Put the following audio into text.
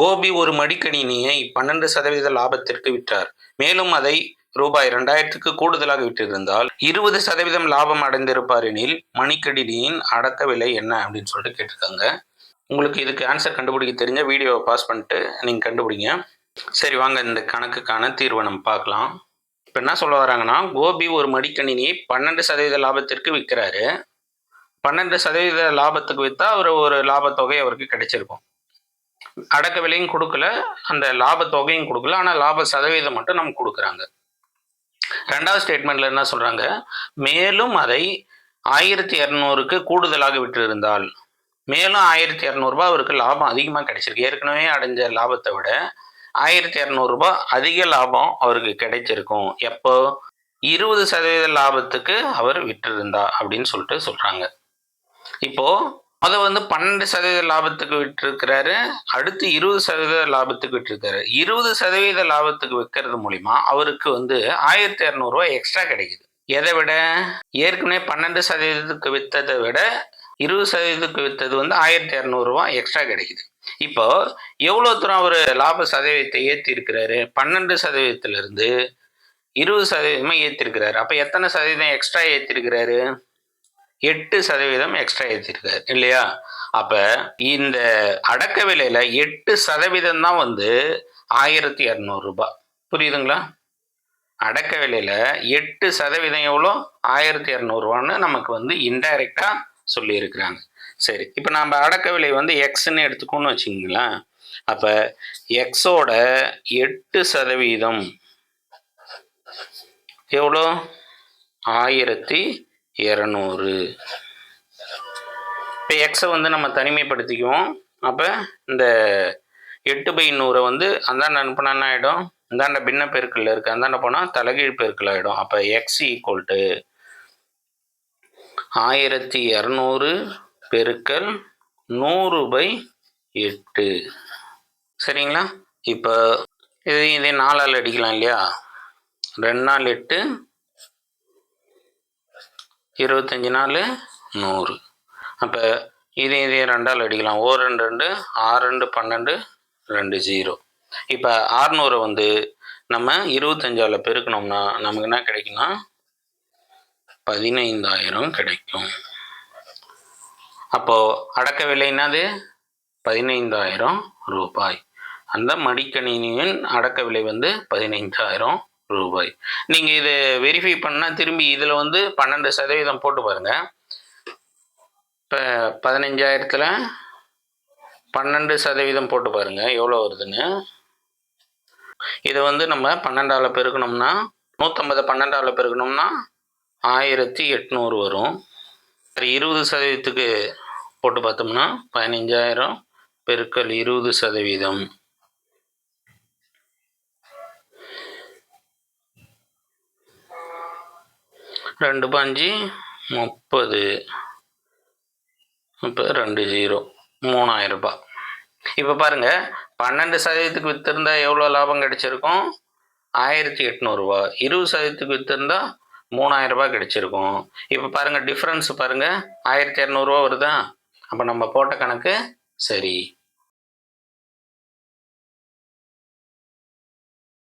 கோபி ஒரு மடிக்கணினியை பன்னெண்டு சதவீத லாபத்திற்கு விற்றார். மேலும் அதை ரூபாய் இரண்டாயிரத்துக்கு கூடுதலாக விட்டிருந்தால் இருபது சதவீதம் லாபம் அடைந்திருப்பார் எனில் மணிக்கணினியின் அடக்க விலை என்ன அப்படின்னு சொல்லிட்டு கேட்டிருக்காங்க. உங்களுக்கு இதுக்கு ஆன்சர் கண்டுபிடிக்க தெரிஞ்ச வீடியோவை பாஸ் பண்ணிட்டு நீங்கள் கண்டுபிடிங்க. சரி வாங்க இந்த கணக்குக்கான தீர்வை நம்ம பார்க்கலாம். இப்போ என்ன சொல்ல வராங்கன்னா கோபி ஒரு மடிக்கணினியை பன்னெண்டு சதவீத லாபத்திற்கு விற்கிறாரு. பன்னெண்டு சதவீத லாபத்துக்கு விற்றா அவர் ஒரு லாபத்தொகை அவருக்கு கிடைச்சிருக்கும். அடக்க விலையும் கொடுக்கல அந்த லாப தொகையும் கொடுக்கல ஆனால் லாப சதவீதம் மட்டும் நமக்கு கொடுக்குறாங்க. ரெண்டாவது ஸ்டேட்மெண்ட்ல என்ன சொல்றாங்க? மேலும் அதை ஆயிரத்தி இரநூறுக்கு கூடுதலாக விட்டிருந்தால் மேலும் ஆயிரத்தி இரநூறுபா அவருக்கு லாபம் அதிகமாக கிடைச்சிருக்கு. ஏற்கனவே அடைஞ்ச லாபத்தை விட ஆயிரத்தி இரநூறுபா அதிக லாபம் அவருக்கு கிடைச்சிருக்கும். எப்போ? இருபது சதவீத லாபத்துக்கு அவர் விட்டிருந்தா அப்படின்னு சொல்லிட்டு சொல்றாங்க. இப்போ அதை வந்து பன்னெண்டு சதவீத லாபத்துக்கு விட்டுருக்கிறாரு. அடுத்து இருபது சதவீத லாபத்துக்கு விட்டுருக்காரு. இருபது சதவீத லாபத்துக்கு விற்கிறது மூலிமா அவருக்கு வந்து ஆயிரத்தி இரநூறுவா எக்ஸ்ட்ரா கிடைக்குது. எதை விட? ஏற்கனவே பன்னெண்டு சதவீதத்துக்கு விற்றதை விட இருபது சதவீதத்துக்கு விற்றது வந்து ஆயிரத்தி இரநூறுவா எக்ஸ்ட்ரா கிடைக்குது. இப்போ எவ்வளோ தூரம் அவர் லாப சதவீதத்தை ஏற்றி இருக்கிறாரு பன்னெண்டு சதவீதத்திலிருந்து இருபது சதவீதமாக ஏற்றிருக்கிறாரு அப்போ எத்தனை சதவீதம் எக்ஸ்ட்ரா ஏற்றிருக்கிறாரு எட்டு சதவீதம் எக்ஸ்ட்ரா ஏற்றிருக்காரு இல்லையா? அப்போ இந்த அடக்க விலையில் எட்டு சதவீதம் தான் வந்து ஆயிரத்தி இரநூறுபா புரியுதுங்களா? அடக்க விலையில் எட்டு சதவீதம் எவ்வளோ? ஆயிரத்தி இரநூறுவான்னு நமக்கு வந்து இன்டைரக்டாக சொல்லியிருக்கிறாங்க. சரி இப்போ நம்ம அடக்க விலை வந்து எக்ஸ்ன்னு எடுத்துக்கோன்னு வச்சுங்களேன் அப்போ எக்ஸோட எட்டு சதவீதம் எவ்வளோ? ஆயிரத்தி இரநூறு. இப்போ எக்ஸை வந்து நம்ம தனிமைப்படுத்திக்குவோம். அப்போ இந்த எட்டு பை நூறை வந்து அந்தாண்ட அனுப்புனா ஆகிடும் இந்தாண்ட பின்ன பெருக்கல்ல இருக்குது அந்தாண்ட போனால் தலைகீழ் பெருக்கில் ஆகிடும் அப்போ எக்ஸ் ஈக்குவல் டு ஆயிரத்தி இரநூறு பெருக்கல் நூறு பை எட்டு. சரிங்களா? இப்போ இது இதே நாலால் அடிக்கலாம் இல்லையா? ரெண்டு நாள் எட்டு இருபத்தஞ்சி நாள் நூறு. அப்போ இதே இதே ரெண்டால் அடிக்கலாம். ஓ ரெண்டு ரெண்டு ஆறு ரெண்டு பன்னெண்டு ரெண்டு ஜீரோ. இப்போ ஆறுநூறை வந்து நம்ம இருபத்தஞ்சால் பெருக்கணும்னா நமக்கு என்ன கிடைக்கும்னா பதினைந்தாயிரம் கிடைக்கும். அப்போது அடக்க விலை என்னது? பதினைந்தாயிரம் ரூபாய். அந்த மடிக்கணினியின் அடக்க விலை வந்து பதினைந்தாயிரம் ரூபாய். நீங்கள் இதை வெரிஃபை பண்ணால் திரும்பி இதில் வந்து பன்னெண்டு சதவீதம் போட்டு பாருங்கள் இப்போ பதினஞ்சாயிரத்தில் பன்னெண்டு சதவீதம் போட்டு பாருங்கள் எவ்வளோ வருதுன்னு. இதை வந்து நம்ம பன்னெண்டாவில் பெருக்கணும்னா நூற்றம்பது பன்னெண்டாவில் பெருக்கணும்னா ஆயிரத்தி எட்நூறு வரும். இருபது சதவீதத்துக்கு போட்டு பார்த்தோம்னா பதினஞ்சாயிரம் பெருக்கல் இருபது சதவீதம். ரெண்டு பஞ்சு முப்பது. இப்போ ரெண்டு ஜீரோ. மூணாயிரம் ரூபாய். இப்போ பாருங்க பன்னெண்டு சதவீதத்துக்கு வித்திருந்தா எவ்வளோ லாபம் கிடைச்சிருக்கும்? ஆயிரத்தி எட்நூறுபா இருபது சதவீதத்துக்கு விற்றுருந்தா மூணாயிரம் ரூபாய் கிடைச்சிருக்கும். இப்போ பாருங்கள் டிஃப்ரென்ஸ் பாருங்கள் ஆயிரத்தி இரநூறுவா வருதா? அப்போ நம்ம போட்ட கணக்கு சரி.